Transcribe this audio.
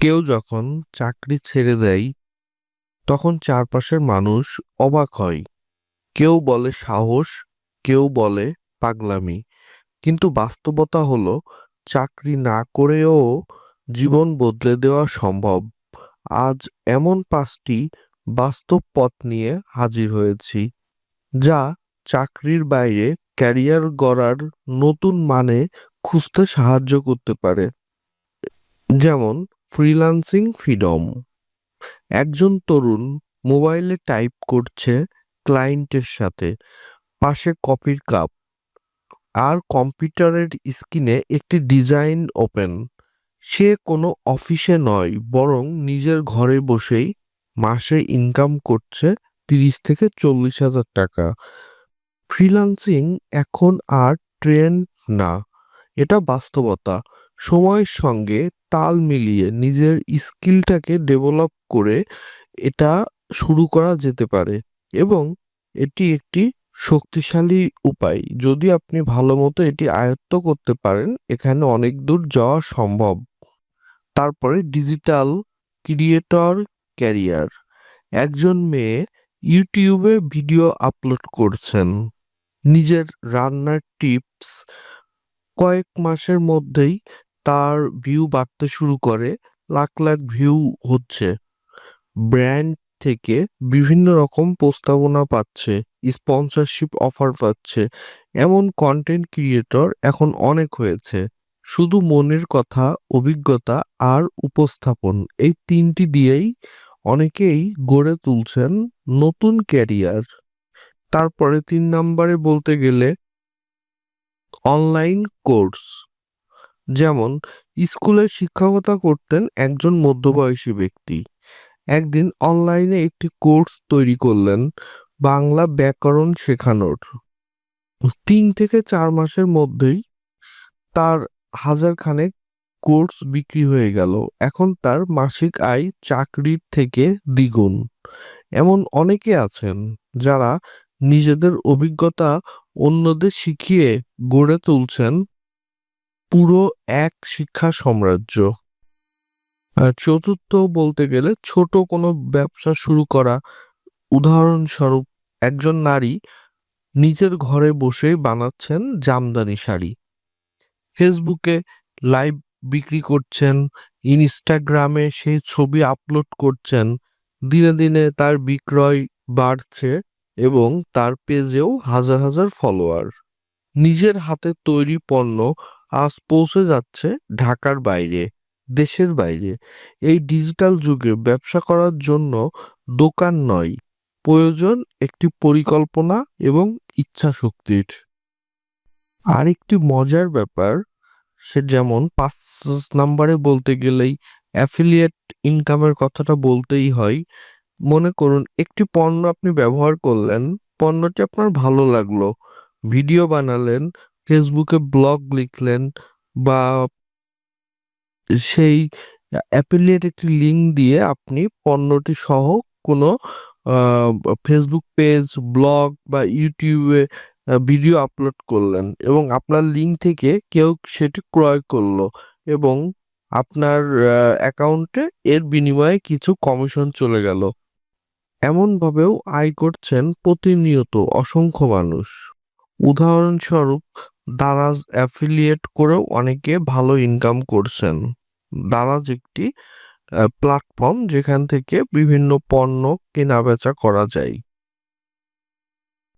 কেউ যখন চাকরি ছেড়ে দেয়, তখন চারপাশের মানুষ অবাক হয়। কেউ বলে সাহস, কেউ বলে পাগলামি। কিন্তু বাস্তবতা হলো, চাকরি না করেও জীবন বদলে দেওয়া সম্ভব। আজ এমন পাঁচটি বাস্তব পথ নিয়ে হাজির হয়েছি, যা চাকরির বাইরে ক্যারিয়ার গড়ার নতুন মানে খুঁজতে সাহায্য করতে পারে। যেমন ফ্রিল্যান্সিং ফ্রিডম। একজন তরুণ মোবাইলে টাইপ করছে ক্লায়েন্টের সাথে, পাশে কফির কাপ আর কম্পিউটারের স্ক্রিনে একটি ডিজাইন ওপেন। সে কোনো অফিসে নয়, বরং নিজের ঘরে বসেই মাসে ইনকাম করছে তিরিশ থেকে চল্লিশ হাজার টাকা। ফ্রিল্যান্সিং এখন আর ট্রেন্ড না, এটা বাস্তবতা। সময়ের সঙ্গে তাল মিলিয়ে নিজের স্কিলটাকে ডেভেলপ করে এটা শুরু করা যেতে পারে এবং এটি একটি শক্তিশালী উপায়। যদি আপনি ভালো মতো এটি আয়ত্ত করতে পারেন, এখানে অনেক দূর যাওয়া সম্ভব। তারপরে ডিজিটাল ক্রিয়েটর ক্যারিয়ার। একজন মেয়ে ইউটিউবে ভিডিও আপলোড করছেন। নিজের রান্নার টিপস কয়েক মাসের মধ্যেই তার ভিউ বাড়তে শুরু করে, লাখ লাখ ভিউ হচ্ছে। ব্র্যান্ড থেকে বিভিন্ন রকম প্রস্তাবনা পাচ্ছে স্পন্সরশিপ অফার পাচ্ছে, এমন কন্টেন্ট ক্রিয়েটর এখন অনেক হয়েছে। শুধু মনের কথা, অভিজ্ঞতা আর উপস্থাপন এই তিনটি দিয়েই অনেকেই গড়ে তুলছেন নতুন ক্যারিয়ার তারপরে তিন নম্বরে বলতে গেলে অনলাইন কোর্স যেমন, স্কুলে শিক্ষকতা করতেন একজন মধ্যবয়সী ব্যক্তি। একদিন অনলাইনে একটি কোর্স তৈরি করলেন বাংলা ব্যাকরণ শেখানোর। তিন থেকে চার মাসের মধ্যেই তার হাজার খানেক কোর্স বিক্রি হয়ে গেল। এখন তার মাসিক আয় চাকরির থেকে দ্বিগুণ। এমন অনেকে আছেন যারা নিজেদের অভিজ্ঞতা অন্যদের শিখিয়ে গড়ে তুলছেন পুরো এক শিক্ষা সাম্রাজ্য। আর চতুর্থ বলতে গেলে ছোট কোনো ব্যবসা শুরু করা। উদাহরণস্বরূপ একজন নারী নিজের ঘরে বসে বানাচ্ছেন জামদানি শাড়ি। ফেসবুকে লাইভ বিক্রি করছেন, ইনস্টাগ্রামে সেই ছবি আপলোড করছেন, দিনে দিনে তার বিক্রয় বাড়ছে এবং তার পেজেও হাজার হাজার ফলোয়ার। নিজের হাতে তৈরি পণ্য আজ পৌঁছে যাচ্ছে ঢাকার বাইরে, দেশের বাইরে। এই ডিজিটাল যুগে ব্যবসা করার জন্য দোকান নয়, প্রয়োজন একটি পরিকল্পনা এবং ইচ্ছা শক্তির আরেকটি মজার ব্যাপার, সে যেমন পাঁচ নাম্বারে বলতে গেলেই অ্যাফিলিয়েট ইনকামের কথাটা বলতেই হয়। মনে করুন, একটি পণ্য আপনি ব্যবহার করলেন, পণ্যটি আপনার ভালো লাগল, ভিডিও বানালেন ফেসবুকে ব্লগ লিখলেন বা সেই অ্যাফিলিয়েট একটি লিঙ্ক দিয়ে আপনি পণ্যটি সহ কোনো ফেসবুক পেজ, ব্লগ বা ইউটিউবে ভিডিও আপলোড করলেন এবং আপনার লিঙ্ক থেকে কেউ সেটি ক্রয় করল এবং আপনার অ্যাকাউন্টে এর বিনিময়ে কিছু কমিশন চলে গেল। এমনভাবেও আয় করছেন প্রতিনিয়ত অসংখ্য মানুষ। উদাহরণস্বরূপ দারাজ অ্যাফিলিয়েট করেও অনেকে ভালো ইনকাম করছেন। দারাজ একটি প্ল্যাটফর্ম যেখান থেকে বিভিন্ন পণ্য কেনা বেচা করা যায়।